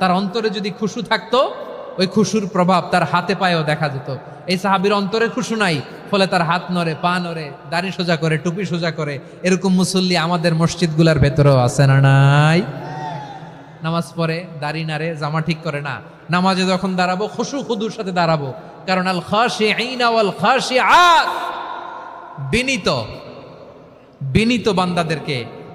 তার অন্তরে যদি খুশু থাকতো, ওই খুশুর প্রভাব তার হাতে পায়েও দেখা যেত। এই সাহাবির অন্তরে খুশু নাই, ফলে তার হাত নড়ে, পা নড়ে, দাড়ি সোজা করে, টুপি সোজা করে, এরকম মুসল্লি আমাদের মসজিদগুলার ভেতরেও আছে না নাই? নামাজ পড়ে, দাড়ি নাড়ে, জামা ঠিক করে না। নামাজে যখন দাঁড়াবো, খুশু খুদুর সাথে দাঁড়াবো। কারণ আল খাসি ওয়াল খাসি বিনীত বিনীত বান্দাদেরকে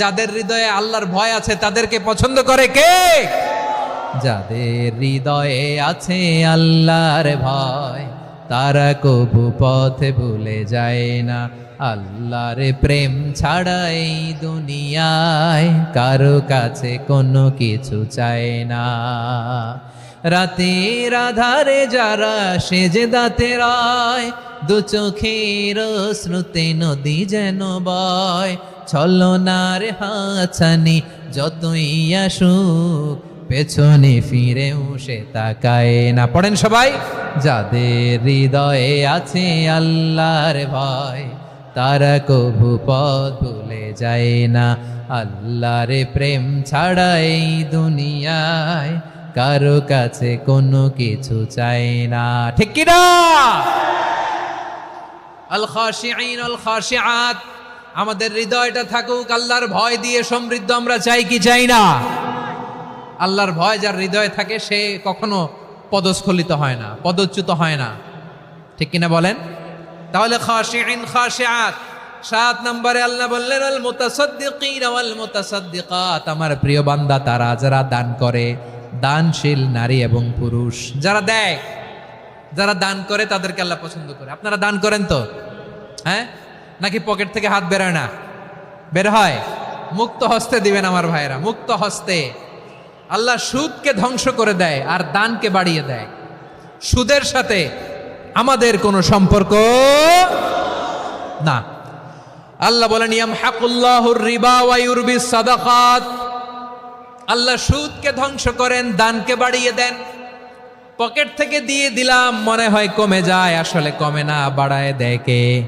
যাদের হৃদয়ে আল্লাহর ভয় আছে, তাদেরকে পছন্দ করে কে? যাদের হৃদয়ে আছে আল্লাহর ভয়, তারা কবু পথে ভুলে যায় না। আল্লাহর প্রেম ছাড়াই দুনিয়ায় কারও কাছে কোনো কিছু চায় না। রাতের আধারে যারা সেজে দাঁতে রায়, দু চোখের শ্রুতে নদী যেন বয় ছলনার হাছানি, যতই আসুক, পেছনে ফিরেও সে তাকায় না। পড়েন সবাই, যাদের হৃদয়ে আছে আল্লাহর ভয়, তারা কভু পথ ভুলে যায় না। আল্লাহর প্রেম ছাড়া এই দুনিয়ায় কারও কাছে কোনো কিছু চায় না। ঠিক কিনা? আল খাশিঈন আল খাশিআত আমাদের হৃদয়টা থাকুক, আল্লাহর ভয় দিয়ে সমৃদ্ধ আমরা চাই কি চাই না? আল্লাহর ভয় যার হৃদয়ে থাকে, সে কখনো পদস্খলিত হয় না, পদচ্যুত হয় না। ঠিক কিনা বলেন? তাহলে সাত নম্বরে আল্লাহ বললেন, আল মুতাসাদ্দিকিন ওয়াল মুতাসাদ্দিকাত। আমার প্রিয় বান্দা, তারা যারা দান করে, দানশীল নারী এবং পুরুষ, যারা দেয়, যারা দান করে, তাদেরকে আল্লাহ পছন্দ করে। আপনারা দান করেন তো? হ্যাঁ? নাকি পকেট থেকে হাত বেরোয় না? বের হয়। মুক্ত হস্তে দিবেন আমার ভাইরা মুক্ত হস্তে। আল্লাহ সুদকে ধ্বংস করে দেয় আর দানকে বাড়িয়ে দেয়। সুদের সাথে আমাদের কোনো সম্পর্ক না। আল্লাহ বলেন ইয়াম হাকুল্লাহুর রিবা ওয়া ইউরবি সাদাকাত। আল্লাহ সুদকে ধ্বংস করেন, দানকে বাড়িয়ে দেন। পকেট থেকে দিয়ে দিলাম, মনে হয় কমে যায়, আসলে কমে না, বাড়ায় দেয় কে?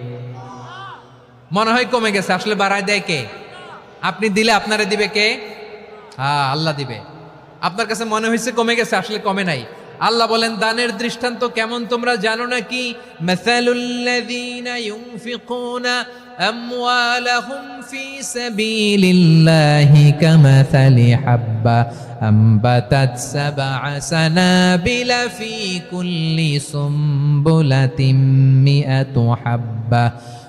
মনে হয় কমে গেছে। আসলে বাড়ায় দেয় কে? আপনি দিলে আপনারে দিবে কে? হ্যাঁ আল্লাহ দিবে। আপনার কাছে মনে হয়েছে কমে গেছে, আসলে কমে নাই। আল্লাহ বলেন, দানের দৃষ্টান্ত কেমন তোমরা জানো না কি মাসালুল্লাযীনা ইউনফিকুনা আমওয়ালাহুম ফি সাবিলিল্লাহি কামাসালি হাব্বা আমবাতাত সাবআ সানাবিলা ফি কুল্লি সুমবুলাতিম মিআতু হাব্বা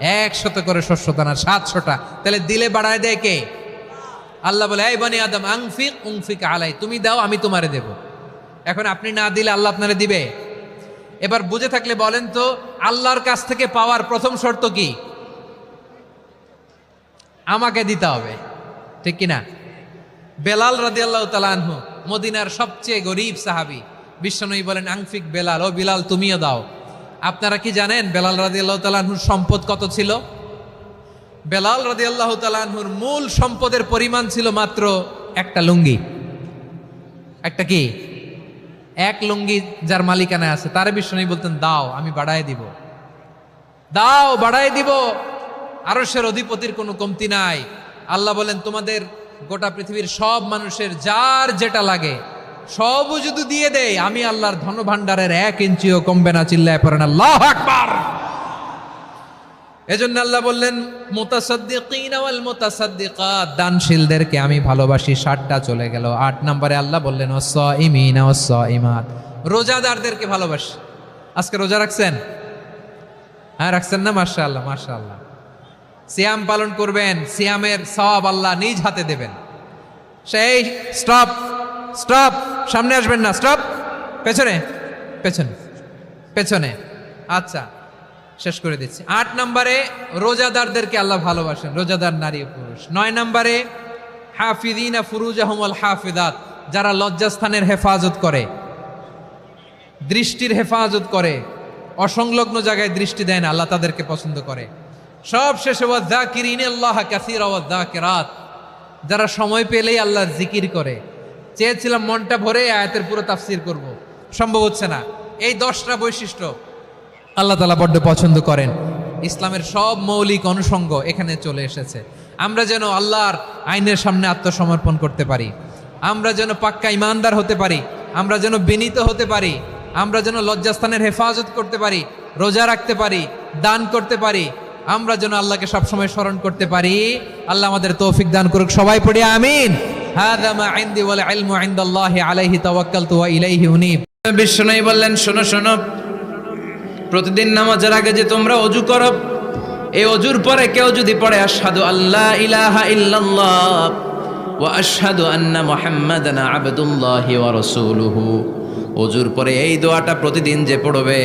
একশত করে শস্য দানা, সাতশোটা। তাহলে দিলে বাড়ায় দেয় কে? আল্লাহ বলে, এই বনি আদম, আংফিক, উংফিক আলাই, তুমি দাও, আমি তোমারে দেব। এখন আপনি না দিলে আল্লাহ আপনারে দিবে? এবার বুঝে থাকলে বলেন তো, আল্লাহর কাছ থেকে পাওয়ার প্রথম শর্ত কি? আমাকে দিতে হবে। ঠিক কিনা? বেলাল রাদি আল্লাহ তালানহু মদিনার সবচেয়ে গরিব সাহাবি বিশ্বনয়ী বলেন, আংফিক বেলাল, ও বিলাল, তুমিও দাও। আপনারা কি জানেন বেলাল রাদি আল্লাহ তালানহুর সম্পদ কত ছিল? বেলাল রাদি আল্লাহ তালানহুর মূল সম্পদের পরিমাণ ছিল মাত্র একটা লুঙ্গি। একটা কি? এক লুঙ্গি যার মালিকানায় আছে। তার বিশ্বনয়ী বলতেন, দাও, আমি বাড়ায় দিব। দাও, বাড়ায় দিব। আরশের অধিপতির কোনো কমতি নাই। আল্লাহ বলেন, তোমাদের গোটা পৃথিবীর সব মানুষের যার যেটা লাগে সবও যদি দিয়ে দেয় আমি আল্লাহর ধন ভাণ্ডারের এক ইঞ্চিও কমবে না, চিল্লায় পড়েন আল্লাহ আকবার! এজন্য আল্লাহ বললেন মুতাসাদ্দিকাত। দানশীলদেরকে আমি ভালোবাসি, ষাটটা চলে গেল। আট নম্বরে আল্লাহ বললেন ওয়াসাইমিনা ওয়াসাইমাত রোজাদারদেরকে ভালোবাসি। আজকে রোজা রাখছেন? হ্যাঁ রাখছেন না? মাশাআল্লাহ মাশাআল্লাহ। সিয়াম পালন করবেন, সিয়ামের সওয়াব আল্লাহ নিজ হাতে দেবেন। সেই, স্টপ স্টপ। সামনে আসবেন না স্টপ পেছনে পেছনে পেছনে। আচ্ছা শেষ করে দিচ্ছি। আট নম্বরে রোজাদারদেরকে আল্লাহ ভালোবাসেন, রোজাদার নারী পুরুষ। নয় নম্বরে হাফিদিনা ফুরুজ আহমল হাফিদাত, যারা লজ্জাস্থানের হেফাজত করে, দৃষ্টির হেফাজত করে, অসংলগ্ন জায়গায় দৃষ্টি দেয় না, আল্লাহ তাদেরকে পছন্দ করে। সব শেষে ওয়াদ্দাকিরিন আল্লাহ কাসির ওয়াদ্দাকিরাত যারা সময় পেলেই আল্লাহর জিকির করে। চেয়েছিলাম মনটা ভরে আয়াতের পুরো তাফসির করব। সম্ভব হচ্ছে না। এই দশটা বৈশিষ্ট্য আল্লাহ তালা বড্ড পছন্দ করেন। ইসলামের সব মৌলিক অনুষঙ্গ এখানে চলে এসেছে। আমরা যেন আল্লাহর আইনের সামনে আত্মসমর্পণ করতে পারি। আমরা যেন পাক্কা ইমানদার হতে পারি। আমরা যেন বিনীত হতে পারি। আমরা যেন লজ্জাস্থানের হেফাজত করতে পারি। রোজা রাখতে পারি। দান করতে পারি। আমরা যেন আল্লাহকে সবসময় স্মরণ করতে পারি। আল্লাহ আমাদের তৌফিক দান করুক। সবাই পড়ি আমিন। হাদা মা ইনদি ওয়াল ইলমু ইনদাল্লাহি আলাইহি তাওয়াক্কালতু ওয়া ইলাইহি উনীব। বিশ্বনবী বললেন, শোনো শোনো, প্রতিদিন নামাজের আগে যে তোমরা অজু করো এই অজুর পরে কেউ যদি পড়ে, আশহাদু আল্লাহ ইলাহা ইল্লাল্লাহ ওয়া আশহাদু আন্না মুহাম্মাদান আবদুল্লাহি ওয়া রাসূলুহু। অজুর পরে এই দোয়াটা প্রতিদিন যে পড়বে,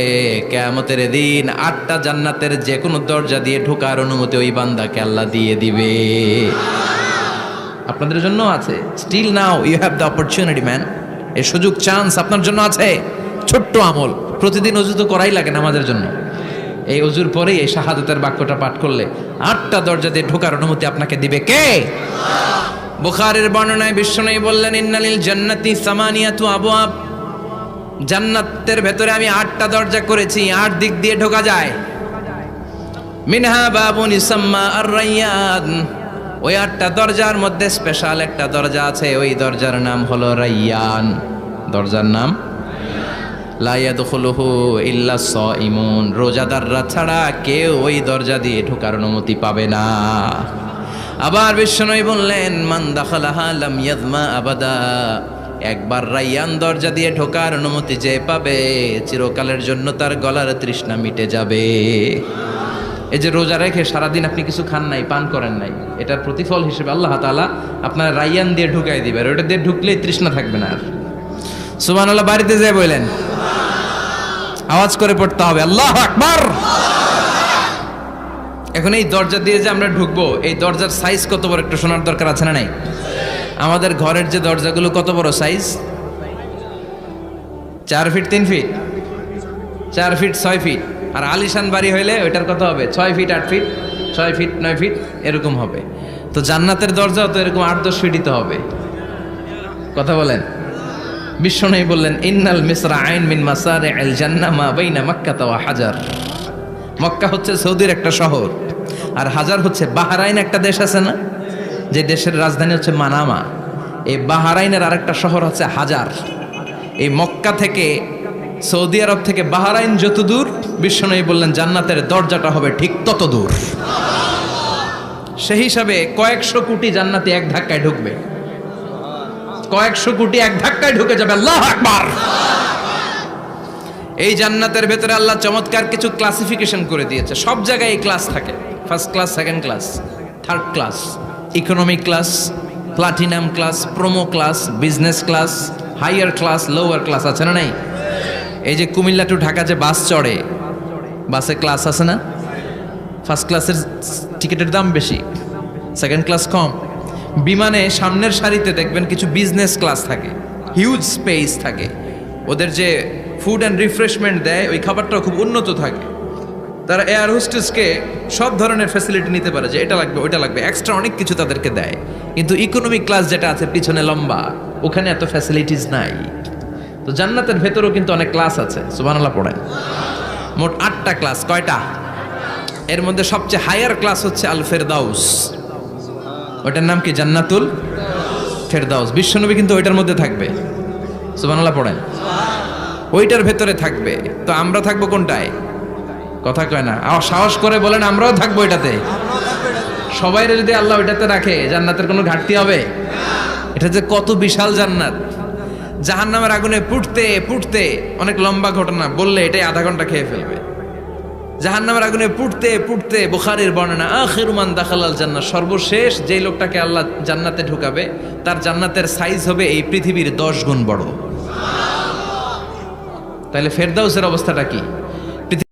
কেয়ামতের দিন আটটা জান্নাতের যে কোনো দরজা দিয়ে ঢোকার অনুমতি ওই বান্দাকে আল্লাহ দিয়ে দিবে। আপনাদের জন্য আছে। Still now you have the opportunity man এই সুযোগ চান্স আপনার জন্য আছে। ছোট্ট আমল। প্রতিদিন অজু তো করাই লাগে না আমাদের জন্য। এই অজুর পরেই এই শাহাদতের বাক্যটা পাঠ করলে আটটা দরজা দিয়ে ঢোকার অনুমতি আপনাকে দিবে কে? বুখারের বর্ণনায় বিশ্বনয়ী বললেন, ইন্নালিল জান্নাতি সামানিয়াতু আবওয়াব। জান্নাতের ভেতরে আমি আটটা দরজা করেছি, আট দিক দিয়ে ঢোকা যায়। মিনহা বাবুন ইসাম্মা আর রাইয়ান ওই আটটা দরজার মধ্যে স্পেশাল একটা দরজা আছে, ওই দরজার নাম হলো রাইয়ান। দরজার নাম? লাইয়াদুখুলুহু ইল্লা ইমুন রোজাদাররা ছাড়া কেউ ওই দরজা দিয়ে ঢোকার অনুমতি পাবে না। আবার বিশ্বনবী বললেন, মান দাখালাহা লাম ইয়াদমা আবাদা। একবার রাইয়ান দরজা দিয়ে ঢোকার অনুমতি যে পাবে, চিরকালের জন্য তার গলার তৃষ্ণা মিটে যাবে। এই যে রোজা রেখে সারাদিন আপনি কিছু খান নাই, পান করেন নাই, এটার প্রতিফল হিসেবে আল্লাহ তাআলা আপনার রাইয়ান দিয়ে ঢুকাই দিবে, আর ওটা দিয়ে ঢুকলেই তৃষ্ণা থাকবে না আর। সুবান আল্লাহ বাড়িতে যেয়ে বললেন, আওয়াজ করে পড়তে হবে, আল্লাহ আকবার। এখন এই দরজা দিয়ে যে আমরা ঢুকবো, এই দরজার সাইজ কত বড় একটু শোনার দরকার আছে না নাই? আমাদের ঘরের যে দরজাগুলো কত বড় সাইজ চার ফিট তিন ফিট চার ফিট ছয় ফিট আর আলিশান বাড়ি হইলে ওইটার কত হবে? ছয় ফিট আট ফিট ছয় ফিট নয় ফিট এরকম হবে। তো জান্নাতের দরজাও তো এরকম আট, দশ ফিটই তো হবে। কথা বলেন। বিশ্ব বিশ্বনবী বললেন, ইন্নাল মিসরা আইন মিন মাসারে আল জান্না মা বাইনা মক্কা তাওয়া হাজার। মক্কা হচ্ছে সৌদির একটা শহর, আর হাজার হচ্ছে বাহারাইন একটা দেশ আছে না? যে দেশের রাজধানী হচ্ছে মানামা। এই বাহারাইনের আরেকটা শহর হচ্ছে হাজার। এই মক্কা থেকে সৌদি আরব থেকে বাহারাইন যত দূর বিশ্বনবী বললেন, জান্নাতের দরজাটা হবে ঠিক তত দূর সেই হিসাবে কয়েকশো কোটি জান্নাতে এক ধাক্কায় ঢুকবে। কয়েকশো কোটি এক ধাক্কায় ঢুকে যাবে, আল্লাহ আকবার। এই জান্নাতের ভেতরে আল্লাহ চমৎকার কিছু ক্লাসিফিকেশন করে দিয়েছে। সব জায়গায় এই ক্লাস থাকে। First class second class third class economic class platinum class promo class business class higher class lower class আছে না নাই? এই যে কুমিল্লা টু ঢাকা যে বাস চড়ে বাসে ক্লাস আছে না? ফার্স্ট ক্লাসের টিকিটের দাম বেশি সেকেন্ড ক্লাস কম। বিমানে সামনের সারিতে দেখবেন কিছু বিজনেস ক্লাস থাকে হিউজ স্পেস থাকে। ওদের যে ফুড অ্যান্ড রিফ্রেশমেন্ট দেয়, ওই খাবারটাও খুব উন্নত থাকে। তারা এয়ার হোস্টেসকে সব ধরনের ফ্যাসিলিটি নিতে পারে যে এটা লাগবে, ওইটা লাগবে এক্সট্রা অনেক কিছু তাদেরকে দেয়। কিন্তু ইকোনমিক ক্লাস যেটা আছে, পিছনে লম্বা, ওখানে এত ফ্যাসিলিটিস নাই। তো জান্নাতের ভেতরেও কিন্তু অনেক ক্লাস আছে, সুবহানাল্লাহ পড়েন। মোট আটটা ক্লাস, কয়টা? এর মধ্যে সবচেয়ে হায়ার ক্লাস হচ্ছে আল ফেরদাউস। ওটার নাম কি? জান্নাতুল ফেরদাউস। বিশ্বনবী কিন্তু ওইটার মধ্যে থাকবে। সুবহানাল্লাহ পড়েন। ওইটার ভেতরে থাকবে। তো আমরা থাকব কোনটায়? কথা কয় না। আর সাহস করে বলেন, আমরাও থাকব এটাতে সবাই যদি আল্লাহ ওইটাতে রাখে, জান্নাতের কোনো ঘাটতি হবে? এটা যে কত বিশাল জান্নাত। জাহান্নামের আগুনে পুটতে পুটতে, অনেক লম্বা ঘটনা, বললে এটাই আধা ঘণ্টা খেয়ে ফেলবে। জাহান নামের আগুনে পুটতে পুটতে, বুখারের বর্ণনা আখেরুমান দাখালাল জান্নাত সর্বশেষ যে লোকটাকে আল্লাহ জান্নাতে ঢুকাবে, তার জান্নাতের সাইজ হবে এই পৃথিবীর দশ গুণ বড়। তাহলে ফেরদাউসের অবস্থাটা কি?